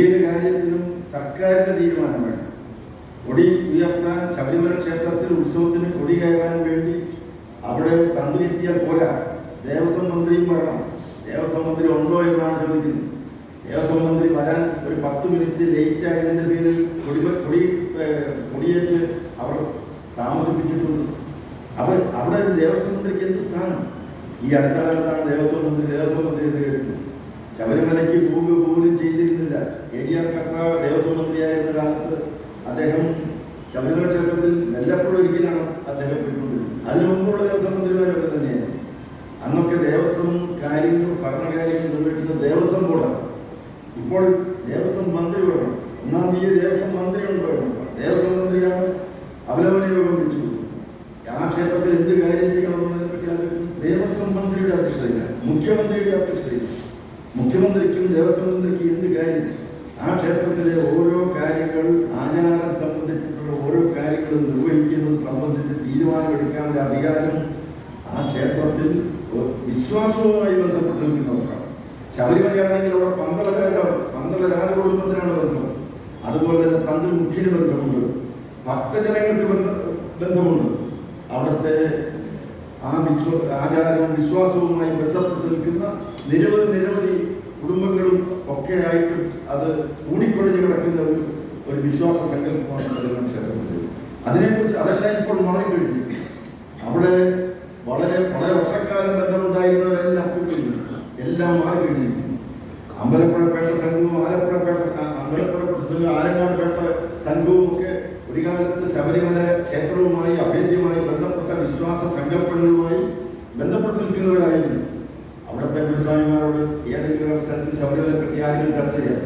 ഏത് കാര്യത്തിനും സർക്കാരിന്റെ തീരുമാനം വേണം. കൊടി ഉയർത്താൻ ശബരിമല ക്ഷേത്രത്തിൽ ഉത്സവത്തിന് കൊടി കയറാൻ വേണ്ടി അവിടെ തന്ത്രി പോരാ. ദേവസ്വം മന്ത്രിയും വരണം. ദേവസ്വം മന്ത്രി ഉണ്ടോ എന്നാണ് ചോദിക്കുന്നത്. ദേവസ്വം മന്ത്രി വരാൻ ഒരു പത്ത് മിനിറ്റ് ലേറ്റ് ആയതിന്റെ പേരിൽ കൊടി കൊടി കൊടിയേറ്റ് അവർ താമസിപ്പിച്ചിട്ടുണ്ട്. അവർ അവിടെ ദേവസ്വം മന്ത്രിക്ക് എന്ത് സ്ഥാനം? ഈ അടുത്ത കാലത്താണ് ദേവസ്വം മന്ത്രി ദേവസ്വം മന്ത്രി എന്ന് കേട്ടത് ശബരിമലയ്ക്ക് ഭൂമി പോലും ചെയ്തിരുന്നില്ല. എ ഡി ആർ കർത്താവ് ദേവസ്വം മന്ത്രിയായിരുന്ന കാലത്ത് അദ്ദേഹം ശബരിമല ക്ഷേത്രത്തിൽ വല്ലപ്പോഴും ഒരിക്കലാണ് അദ്ദേഹം പോയിക്കൊണ്ടിരുന്നത്. അതിനു മുമ്പുള്ള ദേവസ്വം മന്ത്രിമാരൊക്കെ തന്നെയാണ് അന്നൊക്കെ ദേവസ്വം കാര്യങ്ങൾ ഭരണകാര്യങ്ങൾ നിർവഹിക്കുന്ന ദേവസ്വം ബോർഡാണ്. ഇപ്പോൾ ദേവസ്വം മന്ത്രി വേണം. ഒന്നാം തീയതി ദേവസ്വം മന്ത്രി ഉണ്ട് വേണം ദേവസ്വം മന്ത്രിയാണ് അവലോകന യോഗം വിളിച്ചു ആ ക്ഷേത്രത്തിൽ എന്ത് കാര്യം ചെയ്യണമെന്നതിനെ പറ്റി ദേവസ്വം മന്ത്രിയുടെ അധ്യക്ഷതയില്ല മുഖ്യമന്ത്രിയുടെ അധ്യക്ഷതയില്ല മുഖ്യമന്ത്രിക്കും ദേവസ്വം മന്ത്രിക്കും എന്ത് കാര്യം? ആ ക്ഷേത്രത്തിലെ ഓരോ കാര്യങ്ങളും ആചാരം സംബന്ധിച്ചിട്ടുള്ള ഓരോ കാര്യങ്ങളും നിർവഹിക്കുന്നത് സംബന്ധിച്ച് തീരുമാനമെടുക്കാനുള്ള അധികാരം ആ ക്ഷേത്രത്തിൽ വിശ്വാസവുമായി ബന്ധപ്പെട്ട് നിൽക്കുന്നവർക്കാണ്. ശബരിമലയാണെങ്കിൽ അവിടെ പന്തള രാജാവ് പന്തള രാജകുടുംബത്തിനാണ് ബന്ധം. അതുപോലെ തന്നെ തന്ത്രി മുഖ്യന് ബന്ധമുണ്ട്. ഭക്തജനങ്ങൾക്ക് ബന്ധമുണ്ട്. അവിടുത്തെ ആ വിശ്വ ആചാരവും വിശ്വാസവുമായി ബന്ധപ്പെട്ട് നിൽക്കുന്ന നിരവധി നിരവധി കുടുംബങ്ങളും ഒക്കെ ആയിട്ട് അത് കൂടിക്കൊഴിഞ്ഞ് കിടക്കുന്ന ഒരു ഒരു വിശ്വാസ സങ്കല്പമാണ് ശബരിമല ക്ഷേത്രത്തിൽ അതിനെക്കുറിച്ച് അതെല്ലാം ഇപ്പോൾ മാറിക്കഴിഞ്ഞു അവിടെ വളരെ വളരെ വർഷക്കാലം ബന്ധമുണ്ടായിരുന്നവരെല്ലാം കൂട്ടുന്നു എല്ലാം മാറിക്കഴിഞ്ഞിരിക്കുന്നു അമ്പലപ്പുഴപ്പേട്ട സംഘവും ആലപ്പുഴ പേട്ട അമ്പലപ്പുഴ പ്രസിഡന്റ് ആലങ്ങാട് പേട്ട സംഘവും ഒക്കെ ഒരു കാലത്ത് ശബരിമല ക്ഷേത്രവുമായി അഭേദ്യമായി ബന്ധപ്പെട്ട വിശ്വാസ സങ്കല്പങ്ങളുമായി ബന്ധപ്പെട്ട് നിൽക്കുന്നവരായിരുന്നു. അവിടുത്തെ ഗുരുസ്വാമിമാരോട് ഏതെങ്കിലും അവസരത്തിൽ ശബരിമല പറ്റി ആദ്യം ചർച്ച ചെയ്യാം.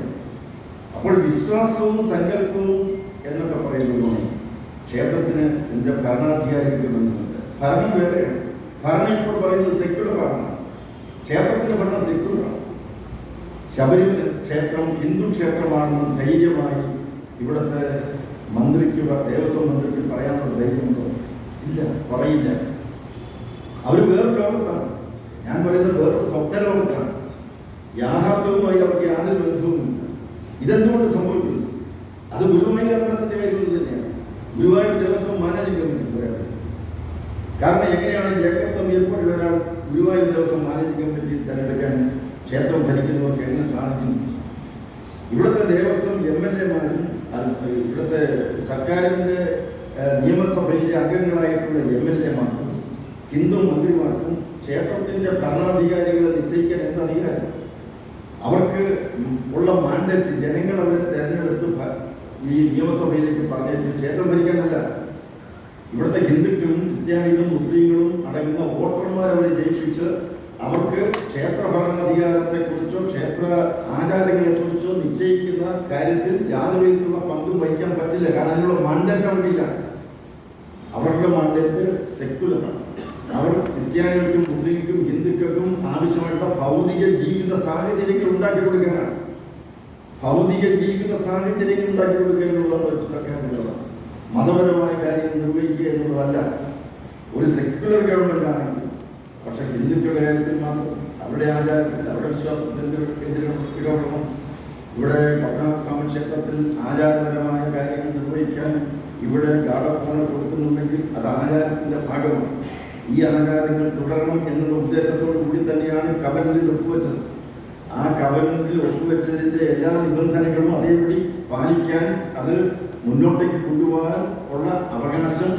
അപ്പോൾ വിശ്വാസവും സങ്കല്പവും എന്നൊക്കെ പറയുമ്പോൾ ക്ഷേത്രത്തിന് എന്റെ ഭരണാധികാരിക്കും ബന്ധമുണ്ട്. ഭരണം വേറെയാണ് ഭരണം ഇപ്പോൾ പറയുന്നത് സെക്യുലറാണ് ക്ഷേത്രത്തിന്റെ ഭരണം സെക്യുലറാണ് ശബരിമല ക്ഷേത്രം ഹിന്ദു ക്ഷേത്രമാണെന്ന് ധൈര്യമായി ഇവിടുത്തെ മന്ത്രിക്ക് ദേവസ്വം മന്ത്രിക്ക് പറയാനുള്ള ധൈര്യമുണ്ടോ ഇല്ല പറയില്ല അവർ വേറെ ലോകത്താണ് ഞാൻ പറയുന്നത് വേറെ സ്വപ്ന ലോകത്താണ് യാഥാർത്ഥ്യവുമായി അവർക്ക് യാതൊരു ബന്ധവുമില്ല ഇതെന്തുകൊണ്ട് സംഭവിക്കുന്നു? അത് ഗുരുവായൂർ അമ്പലത്തിന്റെ കാര്യം തന്നെയാണ്. ഗുരുവായൂർ ദേവസ്വം പറയാം കാരണം എങ്ങനെയാണ് ജേക്കബ് തമ്മിയെപ്പോഴും ഒരാൾ ഗുരുവായൂർ ദേവസ്വം മാനേജിംഗ് കമ്മിറ്റി തെരഞ്ഞെടുക്കാൻ ക്ഷേത്രം ഭരിക്കുന്നവർക്ക് എങ്ങനെ സാധിക്കുന്നു ഇവിടുത്തെ ദേവസ്വം എം എൽ എമാരും ഇവിടുത്തെ സർക്കാരിന്റെ നിയമസഭയിലെ അംഗങ്ങളായിട്ടുള്ള എം എൽ എമാർക്കും ഹിന്ദു മന്ത്രിമാർക്കും ക്ഷേത്രത്തിന്റെ ഭരണാധികാരികളെ നിശ്ചയിക്കാൻ എന്ത് അധികാരം അവർക്ക് ഉള്ള മാൻഡേറ്റ് ജനങ്ങൾ അവരെ തെരഞ്ഞെടുത്ത് ഈ നിയമസഭയിലേക്ക് പറഞ്ഞയച്ച്. ക്ഷേത്രം ഭരിക്കാനല്ല. ഇവിടുത്തെ ഹിന്ദുക്കളും ക്രിസ്ത്യാനികളും മുസ്ലിങ്ങളും അടങ്ങുന്ന വോട്ടർമാർ അവരെ ജയിപ്പിച്ച് അവർക്ക് ക്ഷേത്ര ഭരണാധികാരത്തെക്കുറിച്ചോ ക്ഷേത്ര ആചാരങ്ങളെക്കുറിച്ചോ നിശ്ചയിക്കുന്ന കാര്യത്തിൽ യാതൊരു വിധത്തിലുള്ള പങ്കും വഹിക്കാൻ പറ്റില്ല. കാരണം അതിനുള്ള മാൻഡേറ്റ് അവർക്കില്ല അവരുടെ മാൻഡേറ്റ് സെക്കുലറാണ് അവർ ക്രിസ്ത്യാനികൾക്കും മുസ്ലിംക്കും ഹിന്ദുക്കൾക്കും ആവശ്യമായിട്ടുള്ള ഭൗതിക ജീവിത സാഹചര്യങ്ങൾ ഉണ്ടാക്കി കൊടുക്കാനാണ്. ഭൗതിക ജീവിത സാഹചര്യങ്ങൾ ഉണ്ടാക്കി കൊടുക്കുക എന്നുള്ളത് ഒരു സർക്കാരിനുള്ളതാണ്. മതപരമായ കാര്യം നിർവഹിക്കുക എന്നുള്ളതല്ല. ഒരു സെക്യുലർ ഗവൺമെന്റ് ആണെങ്കിൽ പക്ഷെ ഹിന്ദുക്കളുടെ കാര്യത്തിൽ മാത്രം അവരുടെ ആചാരത്തിൽ അവരുടെ വിശ്വാസത്തിൽ എതിരെ ഇടപെടണം ഇവിടെ പത്മനാഭസ്വാമി ക്ഷേത്രത്തിൽ ആചാരപരമായ കാര്യങ്ങൾ നിർവഹിക്കാൻ ഇവിടെ ഗാഠഭവനം കൊടുക്കുന്നുണ്ടെങ്കിൽ അത് ആചാരത്തിന്റെ ഭാഗമാണ്. ഈ ആചാരങ്ങൾ തുടരണം എന്നുള്ള ഉദ്ദേശത്തോടു കൂടി തന്നെയാണ് കവനിൽ ഒപ്പുവെച്ചത്. ആ കവനിൽ ഒപ്പുവെച്ചതിന്റെ എല്ലാ നിബന്ധനകളും അതേപടി പാലിക്കാൻ അത് മുന്നോട്ടേക്ക് കൊണ്ടുപോകാൻ ഉള്ള അവകാശം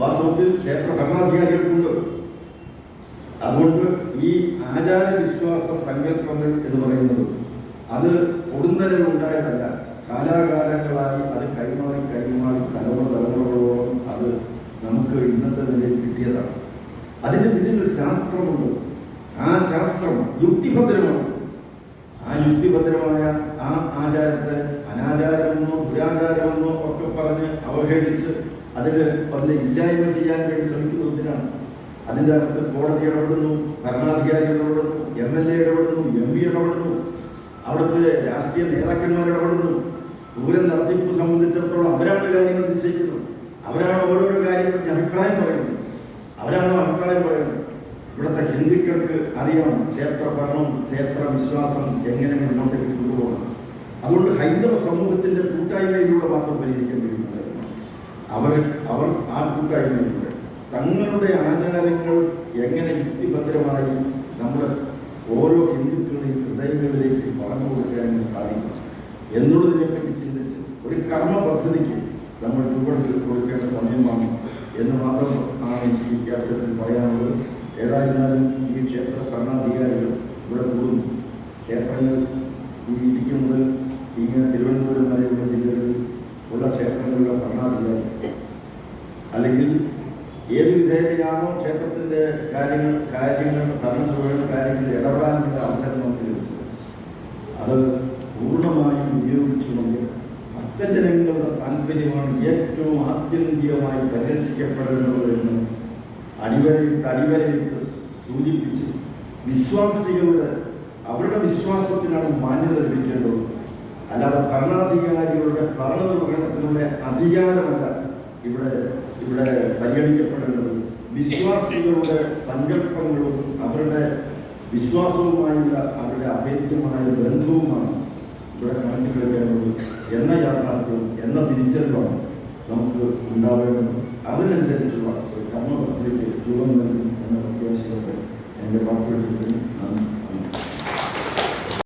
വാസ്തവത്തിൽ ക്ഷേത്ര ഭരണാധികാരികൾക്കുണ്ട്. അതുകൊണ്ട് ഈ ആചാര വിശ്വാസ സങ്കല്പങ്ങൾ എന്ന് പറയുന്നത് അത് ഒടുന്നലിൽ ഉണ്ടായതല്ല. കാലാകാലങ്ങളായി അത് കൈമാറി കൈമാറി തലമുറ തലമുറകളോളം അത് നമുക്ക് ഇന്നത്തെ നിലയിൽ കിട്ടിയതാണ്. അതിന്റെ പിന്നിൽ ഒരു ശാസ്ത്രമുണ്ട്. ആ ശാസ്ത്രം യുക്തിഭദ്രമാണ്. ആ യുക്തിഭദ്രമായ ആ ആചാരത്തെ അനാചാരമെന്നോ ദുരാചാരമെന്നോ ഒക്കെ പറഞ്ഞ് അവഹേളിച്ച് അതിന് വല്ല ഇല്ലായ്മ ചെയ്യാൻ വേണ്ടി ശ്രമിക്കുന്ന ശ്രമിക്കുന്നതിനാണ് അതിന്റെ അകത്ത് കോടതി ഇടപെടുന്നു ഭരണാധികാരി ഇടപെടുന്നു എം എൽ എ ഇടപെടുന്നു എം പി ഇടപെടുന്നു അവിടുത്തെ രാഷ്ട്രീയ നേതാക്കന്മാർ ഇടപെടുന്നു. ദൂരം നടത്തിപ്പ് സംബന്ധിച്ചിടത്തോളം അവരാണ് കാര്യങ്ങൾ നിശ്ചയിക്കുന്നത്. അവരാണ് ഓരോരോ കാര്യങ്ങളുടെ അഭിപ്രായം പറയുന്നത്. അവരാണ് അഭിപ്രായം പറയുന്നത് ഇവിടുത്തെ ഹിന്ദുക്കൾക്ക് അറിയാം ക്ഷേത്ര ഭരണം ക്ഷേത്ര വിശ്വാസം എങ്ങനെ മുന്നോട്ടേക്ക് കൊണ്ടുപോകണം. അതുകൊണ്ട് ഹൈന്ദവ സമൂഹത്തിന്റെ കൂട്ടായ്മയിലൂടെ മാത്രം പരിഹരിക്കാൻ കഴിയുന്നത് അവർ അവർ ആ കൂട്ടായ്മയിലൂടെ. തങ്ങളുടെ ആചാരങ്ങൾ എങ്ങനെ യുക്തിഭദ്രമായി നമ്മുടെ ഓരോ ഹിന്ദുക്കളുടെയും ഹൃദയങ്ങളിലേക്ക് പറഞ്ഞു കൊടുക്കാൻ സാധിക്കും. എന്നുള്ളതിനെപ്പറ്റി ചിന്തിച്ച് ഒരു കർമ്മ പദ്ധതിക്ക് നമ്മൾ രൂപം കൊടുക്കേണ്ട സമയമാണ് എന്ന് മാത്രം ആണ് എനിക്ക് ഈ അവസരത്തിൽ പറയാനുള്ളത്. ഏതായിരുന്നാലും ഈ ക്ഷേത്ര ഭരണാധികാരികൾ ഇവിടെ കൂടുന്നു ക്ഷേത്രങ്ങൾ ഈ ഇടുക്കി മുതൽ ഇങ്ങനെ തിരുവനന്തപുരം വരെയുള്ള ജില്ലകളിൽ ഉള്ള ക്ഷേത്രങ്ങളിലുള്ള ഭരണാധികാരി. അല്ലെങ്കിൽ ഏത് വിധേയതയാണോ ക്ഷേത്രത്തിന്റെ കാര്യങ്ങൾ കാര്യങ്ങൾ ഭരണനിർവഹണ താല്പര്യമാണ് ഏറ്റവും ആത്യന്തികമായി പരിരക്ഷിക്കപ്പെടേണ്ടത് എന്ന് അടിവരയിട്ട് അടിവരയിട്ട് സൂചിപ്പിച്ച് വിശ്വാസികളുടെ അവരുടെ വിശ്വാസത്തിനാണ് മാന്യത ലഭിക്കേണ്ടത്. അല്ലാതെ ഭരണാധികാരികളുടെ ഭരണനിർവഹണത്തിനുള്ള അധികാരമല്ല ഇവിടെ ഇവിടെ പരിഗണിക്കപ്പെടേണ്ടത്. വിശ്വാസികളുടെ സങ്കല്പങ്ങളും അവരുടെ വിശ്വാസവുമായുള്ള അവരുടെ അഭേദ്യമായ ബന്ധവുമാണ് ഇവിടെ കണക്കിലെടുക്കേണ്ടത് എന്ന യാഥാർത്ഥ്യം എന്ന തിരിച്ചറിവാണ് നമുക്ക് ഉണ്ടാവേണ്ടത്. അതിനനുസരിച്ചുള്ള ഒരു കർമ്മപഥത്തിലേക്ക് രൂപം നൽകും എന്ന പ്രത്യാശയോടെ എന്റെ വാക്കുകൾ നന്ദി.